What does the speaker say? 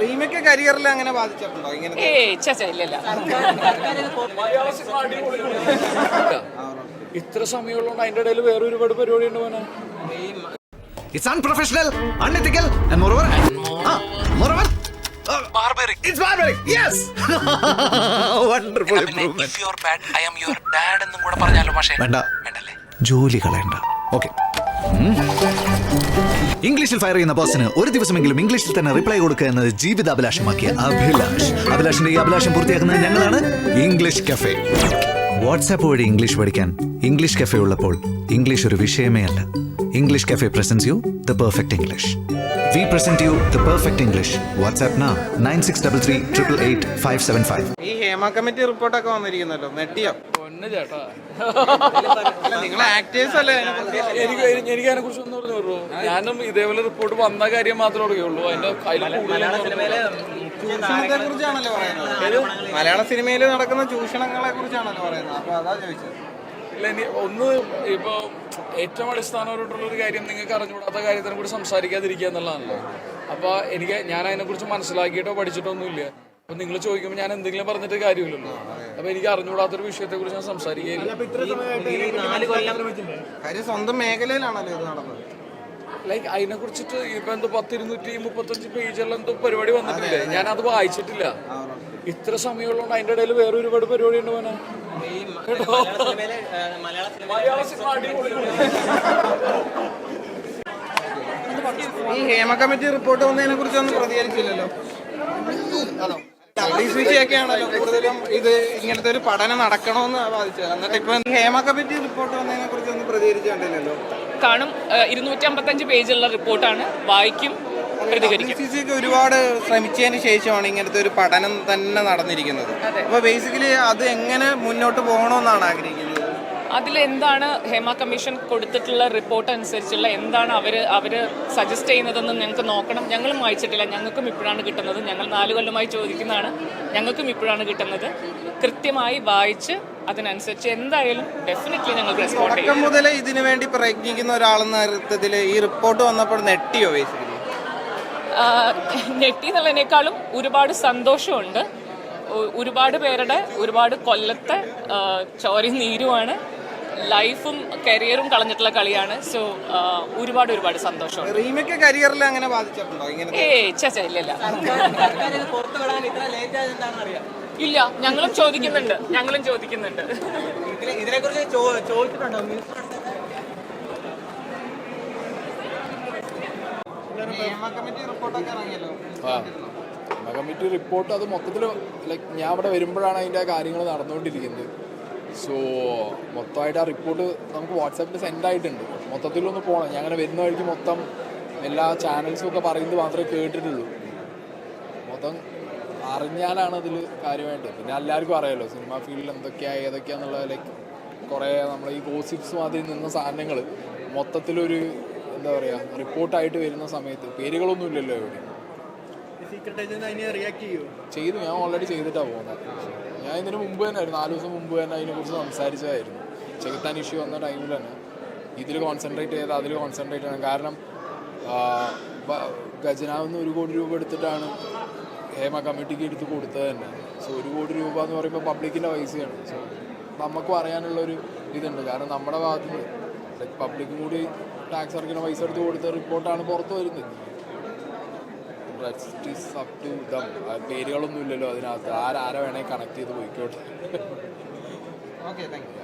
Remake കരിയറിൽ അങ്ങനെ ബാധിച്ചിട്ടുണ്ടോ? ഇങ്ങനെ ഏയ് ചച്ച ഇല്ലല്ല ഇത്ര സമയമുള്ളതുകൊണ്ട് അതിന്റെ ഇടയിൽ വേറെ ഒരുപാട് പരിപാടി ഉണ്ട് barbaric. It's barbaric. Yes. Wonderful improvement. എന്നും കൂടെ പറഞ്ഞാലോ പക്ഷേ വേണ്ട. വേണ്ടല്ലേ? ജോലി കളയണ്ട. ഓക്കെ ഇംഗ്ലീഷിൽ ഫയർ ചെയ്യുന്ന ബോസിന് ഒരു ദിവസമെങ്കിലും ഇംഗ്ലീഷിൽ തന്നെ റിപ്ലൈ കൊടുക്കുക എന്നത് ജീവിതാഭിലാഷമാക്കിയ അഭിലാഷ്. അഭിലാഷിന്റെ ഈ അഭിലാഷം പൂർത്തിയാക്കുന്നത് ഞങ്ങളാണ്. ഇംഗ്ലീഷ് കഫേ വാട്സാപ്പ് വഴി ഇംഗ്ലീഷ് പഠിക്കാൻ ഇംഗ്ലീഷ് കഫേ ഉള്ളപ്പോൾ ഇംഗ്ലീഷ് ഒരു വിഷയമേ അല്ല. English cafe presents you the perfect English we present you the perfect English WhatsApp നാ nine six double three triple eight five seven five ഈ ഹേമ കമ്മിറ്റി റിപ്പോർട്ടൊക്കെ വന്നിരിക്കുന്നല്ലോ നെട്ടിയോ? പൊന്ന് ചേട്ടാ. നിങ്ങൾ ആക്ടേഴ്സ് അല്ലേ? എനിക്ക് എനിക്ക് അതിനെ കുറിച്ച് ഒന്നും പറഞ്ഞു വരുമോ ഞാനും ഇതേപോലെ റിപ്പോർട്ട് വന്ന കാര്യം മാത്രമേ അറിയുള്ളൂ. അതിന്റെ മലയാള സിനിമയിൽ നടക്കുന്ന ചൂഷണങ്ങളെ കുറിച്ചാണല്ലോ പറയുന്നത്. അപ്പൊ അതാ ചോദിച്ചത്. ഇല്ല ഇനി ഒന്ന് ഇപ്പൊ ഏറ്റവും അടിസ്ഥാനപരമായിട്ടുള്ള ഒരു കാര്യം നിങ്ങൾക്ക് അറിഞ്ഞുകൂടാത്ത കാര്യത്തിനെ കുറിച്ച് സംസാരിക്കാതിരിക്കുക എന്നുള്ളതാണല്ലോ. അപ്പൊ എനിക്ക് ഞാൻ അതിനെ കുറിച്ച് മനസ്സിലാക്കിയിട്ടോ പഠിച്ചിട്ടോ ഒന്നുമില്ല. അപ്പൊ നിങ്ങൾ ചോദിക്കുമ്പോൾ ഞാൻ എന്തെങ്കിലും പറഞ്ഞിട്ട് കാര്യമില്ലല്ലോ. അപ്പൊ എനിക്ക് അറിഞ്ഞുകൂടാത്തൊരു വിഷയത്തെ കുറിച്ച് ഞാൻ സംസാരിക്കുകയില്ല കാര്യം സ്വന്തം മേഖലയിലാണല്ലോ ഇത് നടന്നത്. ലൈക്ക് അതിനെ കുറിച്ചിട്ട് ഇപ്പൊ എന്തോ പത്തിരുന്നൂറ്റി മുപ്പത്തഞ്ച് പേജെല്ലാം എന്തോ പരിപാടി വന്നിട്ടില്ലേ? ഞാൻ അത്. വായിച്ചിട്ടില്ല. ഇത്ര സമയമുള്ളതുകൊണ്ട് അതിന്റെ ഇടയിൽ വേറെ ഒരുപാട് പരിപാടി ഉണ്ട് പോനെ മലയാള സിനിമ. ഈ ഹേമ കമ്മിറ്റി റിപ്പോർട്ട് വന്നതിനെ കുറിച്ചൊന്നും പ്രതികരിച്ചില്ലല്ലോ പോലീസ് കൂടുതലും ഇത് ഇങ്ങനത്തെ ഒരു പഠനം നടക്കണമെന്ന് ബാധിച്ചത്. എന്നിട്ട് ഇപ്പൊ ഹേമ കമ്മിറ്റി റിപ്പോർട്ട് വന്നതിനെ കുറിച്ചൊന്നും പ്രതികരിച്ചു കണ്ടില്ലല്ലോ. കാണും. ഇരുന്നൂറ്റി അമ്പത്തഞ്ച് പേജുള്ള റിപ്പോർട്ടാണ്. വായിക്കും പ്രതികരിക്കും. ഒരുപാട് ശ്രമിച്ചതിന് ശേഷമാണ് ഇങ്ങനത്തെ ഒരു പഠനം തന്നെ നടന്നിരിക്കുന്നത്. അപ്പൊ ബേസിക്കലി അത് എങ്ങനെ മുന്നോട്ട് പോകണമെന്നാണ് ആഗ്രഹിക്കുന്നത്. അതിൽ എന്താണ് ഹേമ കമ്മീഷൻ കൊടുത്തിട്ടുള്ള റിപ്പോർട്ട് അനുസരിച്ചുള്ള എന്താണ് അവർ അവർ സജസ്റ്റ് ചെയ്യുന്നതെന്ന് ഞങ്ങൾക്ക് നോക്കണം. ഞങ്ങളും വായിച്ചിട്ടില്ല. ഞങ്ങൾക്കും ഇപ്പോഴാണ് കിട്ടുന്നത്. ഞങ്ങൾ നാല് കൊല്ലമായി ചോദിക്കുന്നതാണ്. ഞങ്ങൾക്കും ഇപ്പോഴാണ് കിട്ടുന്നത്. കൃത്യമായി വായിച്ച് അതിനനുസരിച്ച് എന്തായാലും ഡെഫിനറ്റ്ലി ഞങ്ങൾ റെസ്പോണ്ട് ചെയ്യും. മുതൽ ഇതിനു വേണ്ടി പ്രയത്നിക്കുന്ന ഒരാളെന്ന അർത്ഥത്തിൽ ഈ റിപ്പോർട്ട് വന്നപ്പോൾ നെട്ടിയോ നെട്ടി എന്നുള്ളതിനേക്കാളും ഒരുപാട് സന്തോഷമുണ്ട്. ഒരുപാട് പേരുടെ ഒരുപാട് കൊല്ലത്തെ ചോരയും നീരുമാണ്. ലൈഫും കരിയറും കളഞ്ഞിട്ടുള്ള കളിയാണ്. സോ ഒരുപാട് ഒരുപാട് സന്തോഷം റീമേക്ക് കരിയറിൽ അങ്ങനെ ബാധിച്ചിട്ടുണ്ടോ? ഇങ്ങനെ ഏയ് ചച്ച ഇല്ല ഇല്ല. ഞങ്ങളും ചോദിക്കുന്നുണ്ട്. ഞങ്ങളും ചോദിക്കുന്നുണ്ട്. ഇതിനെക്കുറിച്ച് ആ കമ്മിറ്റി റിപ്പോർട്ട് അത് മൊത്തത്തിൽ ലൈക്ക് ഞാൻ അവിടെ വരുമ്പോഴാണ് അതിന്റെ കാര്യങ്ങൾ നടന്നുകൊണ്ടിരിക്കുന്നത്. സോ മൊത്തമായിട്ട് ആ റിപ്പോർട്ട് നമുക്ക് വാട്സാപ്പിൽ സെൻഡ് ആയിട്ടുണ്ട്. മൊത്തത്തിലൊന്ന് പോകണം ഞാൻ അങ്ങനെ വരുന്ന വഴിക്ക് മൊത്തം എല്ലാ ചാനൽസും ഒക്കെ പറയുന്നത് മാത്രമേ കേട്ടിട്ടുള്ളൂ. മൊത്തം അറിഞ്ഞാലാണ് അതിൽ കാര്യമായിട്ട്. പിന്നെ എല്ലാവർക്കും അറിയാമല്ലോ സിനിമ ഫീൽഡിൽ എന്തൊക്കെയാണ് ഏതൊക്കെയാന്നുള്ള ലൈക്ക് കുറേ നമ്മൾ ഈ ഗോസിപ്സ് മാതിരി നിന്ന സാധനങ്ങൾ മൊത്തത്തിലൊരു എന്താ പറയുക റിപ്പോർട്ടായിട്ട് വരുന്ന സമയത്ത്. പേരുകളൊന്നും ഇല്ലല്ലോ എവിടെ ചെയ്തു. ഞാൻ ഓൾറെഡി ചെയ്തിട്ടാണ് പോകുന്നത്. ഞാൻ ഇതിന് മുമ്പ് തന്നെ ആയിരുന്നു. നാല് ദിവസം മുമ്പ് തന്നെ അതിനെക്കുറിച്ച് സംസാരിച്ചതായിരുന്നു. ചെകുത്താൻ ഇഷ്യൂ വന്ന ടൈമിൽ തന്നെ ഇതിൽ കോൺസെൻട്രേറ്റ് ചെയ്ത് അതിൽ കോൺസെൻട്രേറ്റ് ചെയ്യണം കാരണം ഖജനാവുന്ന ഒരു കോടി രൂപ എടുത്തിട്ടാണ് ഹേമ കമ്മിറ്റിക്ക് എടുത്ത് കൊടുത്തത് തന്നെ. സോ ഒരു കോടി രൂപ എന്ന് പറയുമ്പോൾ പബ്ലിക്കിന്റെ പൈസയാണ്. സോ നമുക്കും അറിയാനുള്ളൊരു ഇതുണ്ട്. കാരണം നമ്മുടെ ഭാഗത്ത് പബ്ലിക്കും കൂടി ടാക്സ് അടയ്ക്കുന്ന പൈസ എടുത്ത് കൊടുത്ത റിപ്പോർട്ടാണ് പുറത്ത് വരുന്നത്. Rest അപ് ടു ദം പേരുകളൊന്നും ഇല്ലല്ലോ അതിനകത്ത്. ആരാരെ വേണേൽ കണക്ട് ചെയ്ത് പോയിക്കോട്ടെ. Okay thank you